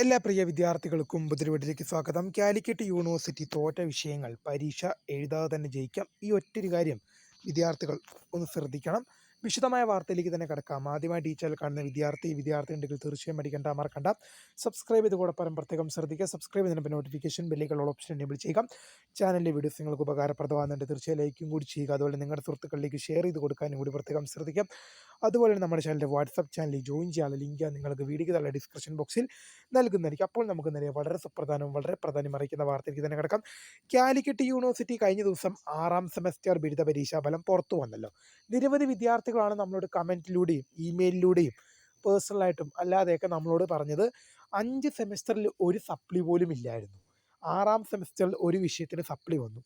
എല്ലാ പ്രിയ വിദ്യാർത്ഥികൾക്കും ബുദ്ധിമുട്ടിലേക്ക് സ്വാഗതം. കാലിക്കറ്റ് യൂണിവേഴ്സിറ്റി തോറ്റ വിഷയങ്ങൾ പരീക്ഷ എഴുതാതെ തന്നെ ജയിക്കാം. ഈ ഒറ്റൊരു കാര്യം വിദ്യാർത്ഥികൾ ഒന്ന് ശ്രദ്ധിക്കണം. വിശദമായ വാർത്തയിലേക്ക് തന്നെ കിടക്കാം. ആദ്യമായി ടീച്ചറിൽ കാണുന്ന വിദ്യാർത്ഥി വിദ്യാർത്ഥി ഉണ്ടെങ്കിൽ തീർച്ചയായും പഠിക്കേണ്ട മറക്കണ്ട സബ്സ്ക്രൈബ് ചെയ്ത് കൂടെ പരം പ്രത്യേകം ശ്രദ്ധിക്കുക. സബ്സ്ക്രൈബ് ചെയ്യുന്നതിന് നോട്ടിഫിക്കേഷൻ ബെല്ലുകളുള്ള ഓപ്ഷൻ എനേബിൾ ചെയ്യുക. ചാനലിലെ വീഡിയോസ് നിങ്ങൾക്ക് ഉപകാരപ്രദമാകുന്നുണ്ട്. തീർച്ചയായും ലൈക്കും കൂടി ചെയ്യുക. അതുപോലെ നിങ്ങളുടെ സുഹൃത്തുക്കളിലേക്ക് ഷെയർ ചെയ്ത് കൊടുക്കാനും കൂടി പ്രത്യേകം ശ്രദ്ധിക്കാം. അതുപോലെ തന്നെ നമ്മുടെ ചാനലിന്റെ വാട്സപ്പ് ചാനലിൽ ജോയിൻ ചെയ്യാനുള്ള ലിങ്ക് നിങ്ങൾക്ക് വീഡിയോ തള്ള ഡിസ്ക്രിപ്ഷൻ ബോക്സിൽ നൽകുന്നതായിരിക്കും. അപ്പോൾ നമുക്ക് നേരെ വളരെ സുപ്രധാനവും വളരെ പ്രാധാന്യം അറിയിക്കുന്ന വാർത്തയിലേക്ക് തന്നെ കിടക്കാം. കാലിക്കറ്റ് യൂണിവേഴ്സിറ്റി കഴിഞ്ഞ ദിവസം ആറാം സെമസ്റ്റർ ബിരുദ പരീക്ഷാ ഫലം പുറത്തു വന്നല്ലോ. നിരവധി വിദ്യാർത്ഥികളാണ് നമ്മളോട് കമന്റിലൂടെയും ഇമെയിലിലൂടെയും പേഴ്സണലായിട്ടും അല്ലാതെയൊക്കെ നമ്മളോട് പറഞ്ഞത് അഞ്ച് സെമസ്റ്ററിൽ ഒരു സപ്ലി പോലും ഇല്ലായിരുന്നു. ആറാം സെമസ്റ്ററിൽ ഒരു വിഷയത്തിന് സപ്ലി വന്നു.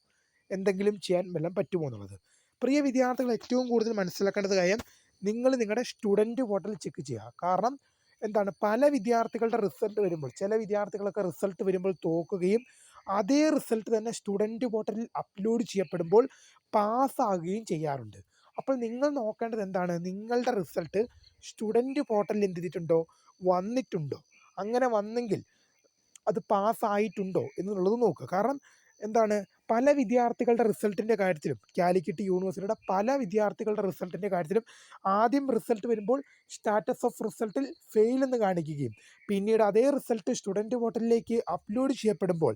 എന്തെങ്കിലും ചെയ്യാൻ വല്ലതും പറ്റുമോ എന്നുള്ളത്. പ്രിയ വിദ്യാർത്ഥികൾ ഏറ്റവും കൂടുതൽ മനസ്സിലാക്കേണ്ടത് കാര്യം നിങ്ങൾ നിങ്ങളുടെ സ്റ്റുഡന്റ് പോർട്ടൽ ചെക്ക് ചെയ്യുക കാരണം എന്താണ് പല വിദ്യാർത്ഥികളുടെ റിസൾട്ട് വരുമ്പോൾ ചില വിദ്യാർത്ഥികളൊക്കെ റിസൾട്ട് വരുമ്പോൾ തോക്കുകയും അതേ റിസൾട്ട് തന്നെ സ്റ്റുഡന്റ് പോർട്ടലിൽ അപ്ലോഡ് ചെയ്യപ്പെടുമ്പോൾ പാസ്സാകുകയും ചെയ്യാറുണ്ട്. അപ്പോൾ നിങ്ങൾ നോക്കേണ്ടത് എന്താണ്? നിങ്ങളുടെ റിസൾട്ട് സ്റ്റുഡന്റ് പോർട്ടലിൽ എന്ത് ചെയ്തിട്ടുണ്ടോ? വന്നിട്ടുണ്ടോ? അങ്ങനെ വന്നെങ്കിൽ അത് പാസ്സായിട്ടുണ്ടോ എന്നുള്ളത് നോക്കുക. കാരണം എന്താണ് പല വിദ്യാർത്ഥികളുടെ റിസൾട്ടിന്റെ കാര്യത്തിലും കാലിക്കറ്റ് യൂണിവേഴ്സിറ്റിയുടെ പല വിദ്യാർത്ഥികളുടെ റിസൾട്ടിന്റെ കാര്യത്തിലും ആദ്യം റിസൾട്ട് വരുമ്പോൾ സ്റ്റാറ്റസ് ഓഫ് റിസൾട്ടിൽ ഫെയിൽ എന്ന് കാണിക്കുകയും പിന്നീട് അതേ റിസൾട്ട് സ്റ്റുഡന്റ് പോർട്ടലിലേക്ക് അപ്ലോഡ് ചെയ്യപ്പെടുമ്പോൾ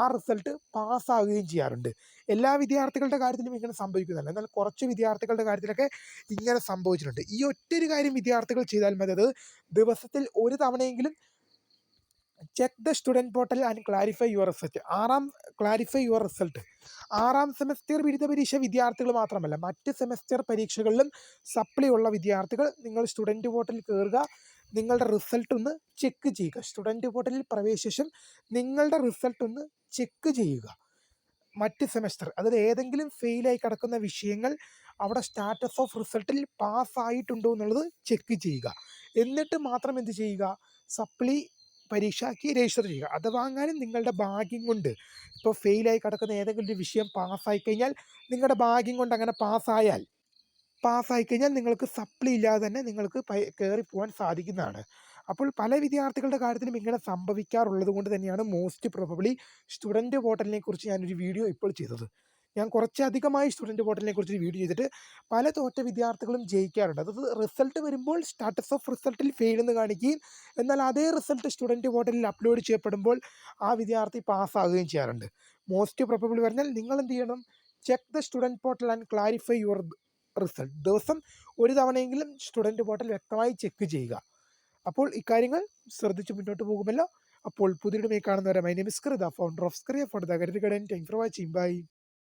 ആ റിസൾട്ട് പാസ്സാകുകയും ചെയ്യാറുണ്ട്. എല്ലാ വിദ്യാർത്ഥികളുടെ കാര്യത്തിലും ഇങ്ങനെ സംഭവിക്കുന്നില്ല എന്നാൽ കുറച്ച് വിദ്യാർത്ഥികളുടെ കാര്യത്തിലൊക്കെ ഇങ്ങനെ സംഭവിച്ചിട്ടുണ്ട്. ഈ ഒറ്റൊരു കാര്യം വിദ്യാർത്ഥികൾ ചെയ്താൽ മതി. അത് ദിവസത്തിൽ ഒരു തവണയെങ്കിലും check the student portal and clarify your result ആറാം ക്ലാരിഫൈ യുവർ റിസൾട്ട് ആറാം സെമസ്റ്റർ ബിരുദ പരീക്ഷ വിദ്യാർത്ഥികൾ മാത്രമല്ല മറ്റ് സെമസ്റ്റർ പരീക്ഷകളിലും സപ്ലി ഉള്ള വിദ്യാർത്ഥികൾ നിങ്ങൾ സ്റ്റുഡന്റ് പോർട്ടലിൽ കയറുക നിങ്ങളുടെ റിസൾട്ട് ഒന്ന് ചെക്ക് ചെയ്യുക. സ്റ്റുഡന്റ് പോർട്ടലിൽ പ്രവേശിച്ചും നിങ്ങളുടെ റിസൾട്ട് ഒന്ന് ചെക്ക് ചെയ്യുക. മറ്റ് സെമസ്റ്റർ അതായത് ഏതെങ്കിലും ഫെയിലായി കിടക്കുന്ന വിഷയങ്ങൾ അവിടെ സ്റ്റാറ്റസ് ഓഫ് റിസൾട്ടിൽ പാസ്സായിട്ടുണ്ടോ എന്നുള്ളത് ചെക്ക് ചെയ്യുക. എന്നിട്ട് മാത്രം എന്ത് ചെയ്യുക? സപ്ലി പരീക്ഷയ്ക്ക് രജിസ്റ്റർ ചെയ്യുക. അത് വാങ്ങാനും നിങ്ങളുടെ ഭാഗ്യം കൊണ്ട്. ഇപ്പോൾ ഫെയിലായി കിടക്കുന്ന ഏതെങ്കിലും ഒരു വിഷയം പാസ്സായി കഴിഞ്ഞാൽ നിങ്ങളുടെ ഭാഗ്യം കൊണ്ട് അങ്ങനെ പാസ്സായാൽ പാസ്സായി കഴിഞ്ഞാൽ നിങ്ങൾക്ക് സപ്ലി ഇല്ലാതെ തന്നെ നിങ്ങൾക്ക് കയറി പോകാൻ സാധിക്കുന്നതാണ്. അപ്പോൾ പല വിദ്യാർത്ഥികളുടെ കാര്യത്തിലും ഇങ്ങനെ സംഭവിക്കാറുള്ളത് കൊണ്ട് തന്നെയാണ് മോസ്റ്റ് പ്രോബബ്ലി സ്റ്റുഡന്റ് പോർട്ടലിനെ കുറിച്ച് ഞാനൊരു വീഡിയോ ഇപ്പോൾ ചെയ്തത്. ഞാൻ കുറച്ചധികമായി സ്റ്റുഡന്റ് പോർട്ടലിനെ കുറിച്ച് വീഡിയോ ചെയ്തിട്ട് പല തോറ്റ വിദ്യാർത്ഥികളും ജയിക്കാറുണ്ട്. അതായത് റിസൾട്ട് വരുമ്പോൾ സ്റ്റാറ്റസ് ഓഫ് റിസൾട്ടിൽ ഫെയിൽ എന്ന് കാണിക്കുകയും എന്നാൽ അതേ റിസൾട്ട് സ്റ്റുഡന്റ് പോർട്ടലിൽ അപ്ലോഡ് ചെയ്യപ്പെടുമ്പോൾ ആ വിദ്യാർത്ഥി പാസ്സാകുകയും ചെയ്യാറുണ്ട്. മോസ്റ്റ് പ്രോബബിൾ പറഞ്ഞാൽ നിങ്ങൾ എന്ത് ചെയ്യണം? Check the student portal and clarify your result. ദിവസം ഒരു തവണയെങ്കിലും സ്റ്റുഡന്റ് പോർട്ടൽ വ്യക്തമായി ചെക്ക് ചെയ്യുക. അപ്പോൾ ഇക്കാര്യങ്ങൾ ശ്രദ്ധിച്ച് മുന്നോട്ട് പോകുമല്ലോ. അപ്പോൾ പുതിയ കാണുന്നവരെ my name is Krita founder of Skriya for the guide time for watching bye